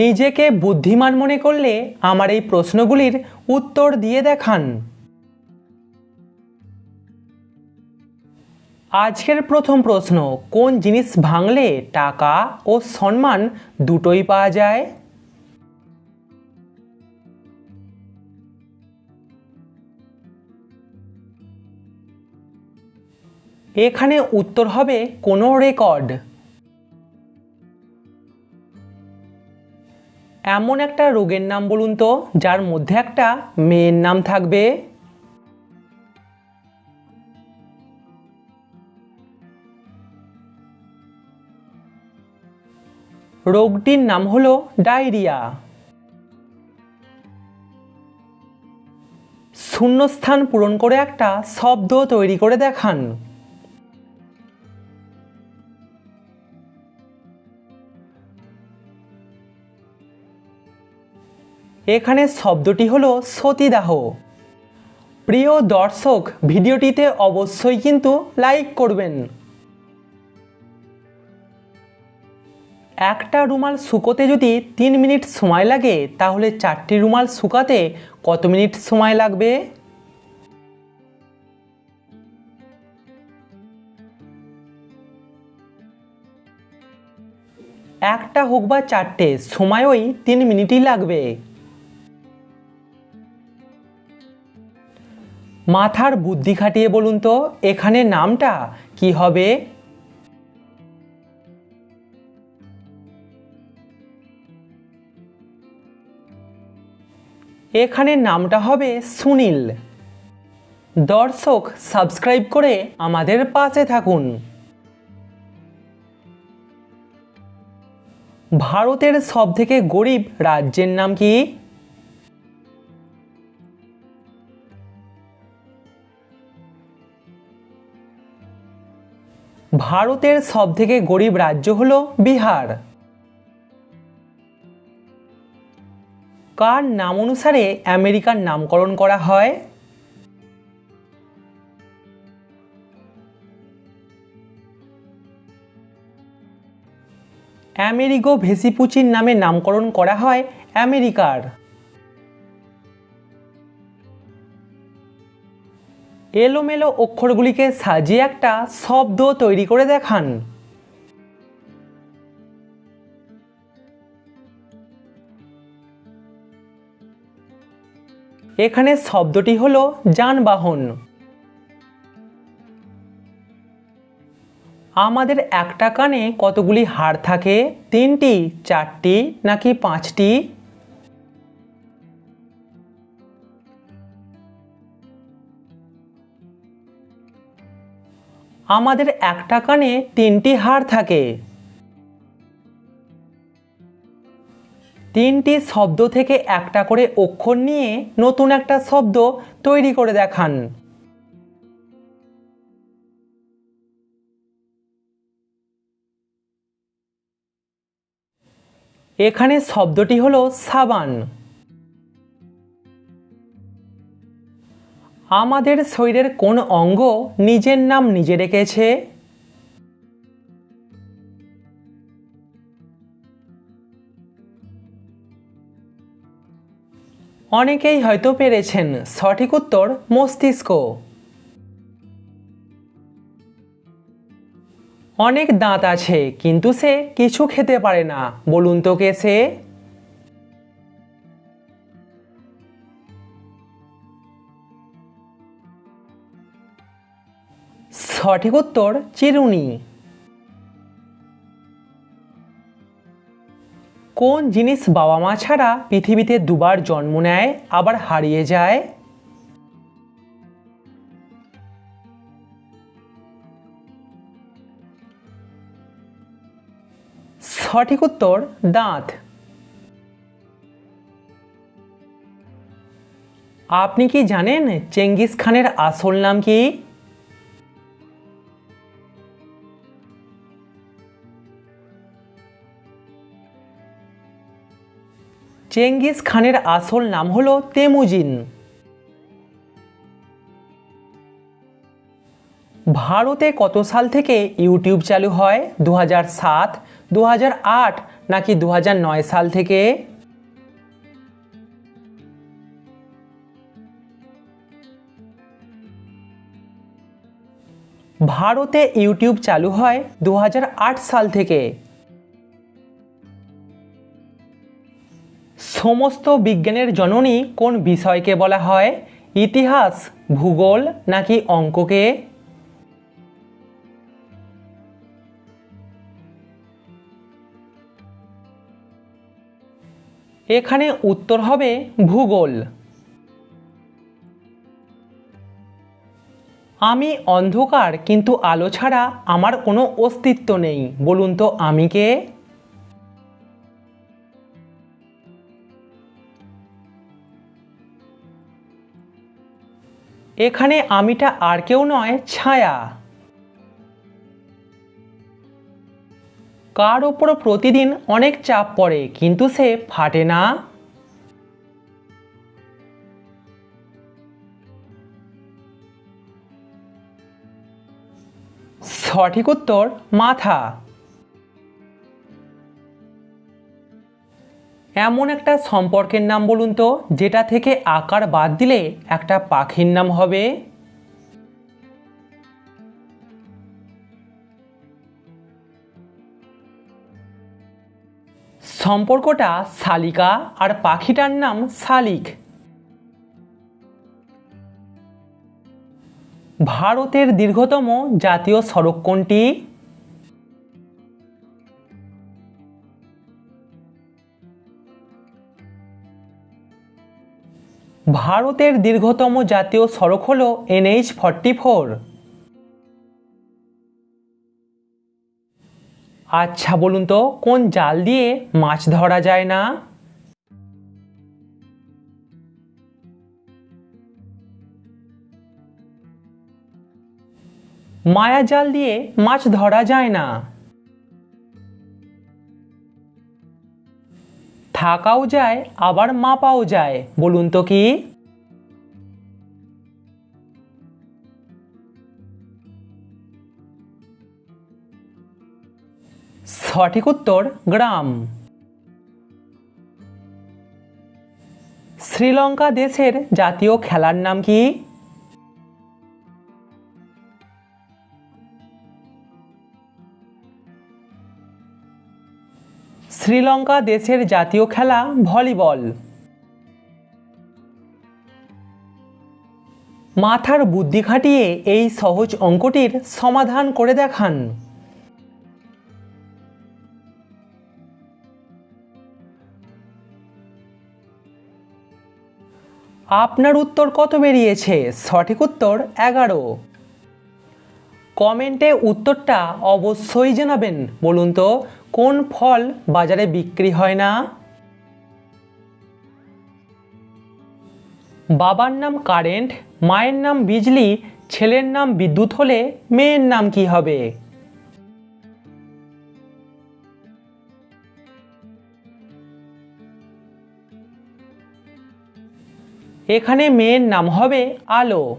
নিজেকে বুদ্ধিমান মনে করলে আমার এই প্রশ্নগুলির উত্তর দিয়ে দেখান। আজকের প্রথম প্রশ্ন, কোন জিনিস ভাঙলে টাকা ও সম্মান দুটোই পাওয়া যায়? এখানে উত্তর হবে কোনো রেকর্ড। এমন একটা রোগের নাম বলুন তো, যার মধ্যে একটা মেয়ের নাম থাকবে। রোগটির নাম হলো ডায়রিয়া। শূন্যস্থান পূরণ করে একটা শব্দ তৈরি করে দেখান। এখানে শব্দটি হলো সতীদাহ। প্রিয় দর্শক, ভিডিওটিতে অবশ্যই কিন্তু লাইক করবেন। একটা রুমাল শুকোতে যদি তিন মিনিট সময় লাগে, তাহলে চারটি রুমাল শুকাতে কত মিনিট সময় লাগবে? একটা হোক বা চারটে সময় ওই তিন মিনিটই লাগবে। মাথার বুদ্ধি খাটিয়ে বলুন তো, এখানে নামটা কি হবে? এখানে নামটা হবে সুনীল। দর্শক, সাবস্ক্রাইব করে আমাদের পাশে থাকুন। ভারতের সবথেকে গরিব রাজ্যের নাম কি? ভারতের সবথেকে গরিব রাজ্য হল বিহার। কার নাম অনুসারে আমেরিকার নামকরণ করা হয়? আমেরিগো ভেসিপুচির নামে নামকরণ করা হয় আমেরিকার। এলোমেলো অক্ষরগুলিকে সাজিয়ে একটা শব্দ তৈরি করে দেখান। এখানে শব্দটি হলো যানবাহন। আমাদের একটা কানে কতগুলি হাড় থাকে? তিনটি, চারটি, নাকি পাঁচটি? আমাদের একটা কানে তিনটি হাড় থাকে। তিনটি শব্দ থেকে একটা করে অক্ষর নিয়ে নতুন একটা শব্দ তৈরি করে দেখান। এখানে শব্দটি হলো সাবান। আমাদের শরীরের কোন অঙ্গ নিজের নাম নিজে রেখেছে? অনেকেই হয়তো পেরেছেন সঠিক উত্তর মস্তিষ্ক। অনেক দাঁত আছে, কিন্তু সে কিছু খেতে পারে না। বলুন তো কে সে? সঠিক উত্তর চিরুনি। কোন জিনিস বাবা মা ছাড়া পৃথিবীতে দুবার জন্ম নেয়, আবার হারিয়ে যায়? সঠিক উত্তর, দাঁত। আপনি কি জানেন চেঙ্গিস খানের আসল নাম কি? চেঙ্গিস খানের আসল নাম হলো তেমুজিন। ভারতে কত সাল থেকে ইউটিউব চালু হয়? দু সাত দু নাকি দু হাজার নয় সাল থেকে? ভারতে ইউটিউব চালু হয় দু হাজার আট সাল থেকে। সমস্ত বিজ্ঞানের জননী কোন বিষয়কে বলা হয়? ইতিহাস, ভূগোল নাকি অঙ্ককে? এখানে উত্তর হবে ভূগোল। আমি অন্ধকার, কিন্তু আলো ছাড়া আমার কোনো অস্তিত্ব নেই, বলুন তো আমি কে? এখানে আমিটা আর কেউ নয়, ছায়া। কার ওপর প্রতিদিন অনেক চাপ পড়ে, কিন্তু সে ফাটে না। সঠিক উত্তর, মাথা। এমন একটা সম্পর্কের নাম বলুন তো, যেটা থেকে আকার বাদ দিলে একটা পাখির নাম হবে? সম্পর্কটা শালিকা আর পাখিটার নাম শালিক। ভারতের দীর্ঘতম জাতীয় সড়ক কোনটি? ভারতের দীর্ঘতম জাতীয় সড়ক হল এনএইচ ফর্টি ফোর। আচ্ছা বলুন তো, কোন জাল দিয়ে মাছ ধরা যায় না? মায়া জাল দিয়ে মাছ ধরা যায় না। থাকাও যায়, আবার মাপাও যায়। বলুন তো কি? সঠিক উত্তর, গ্রাম। শ্রীলঙ্কা দেশের জাতীয় খেলার নাম কি? শ্রীলঙ্কা দেশের জাতীয় খেলা ভলিবল। মাথার বুদ্ধি খাটিয়ে এই সহজ অঙ্কটির সমাধান করে দেখান। আপনার উত্তর কত বেরিয়েছে? সঠিক উত্তর এগারো। কমেন্টে উত্তরটা অবশ্যই জানাবেন, বলুন তো। কোন ফল বাজারে বিক্রি হয় না? বাবার নাম কারেন্ট, মায়ের নাম বিজলি, ছেলের নাম বিদ্যুৎ হলে মেয়ের নাম কি হবে? এখানে মেয়ের নাম হবে আলো।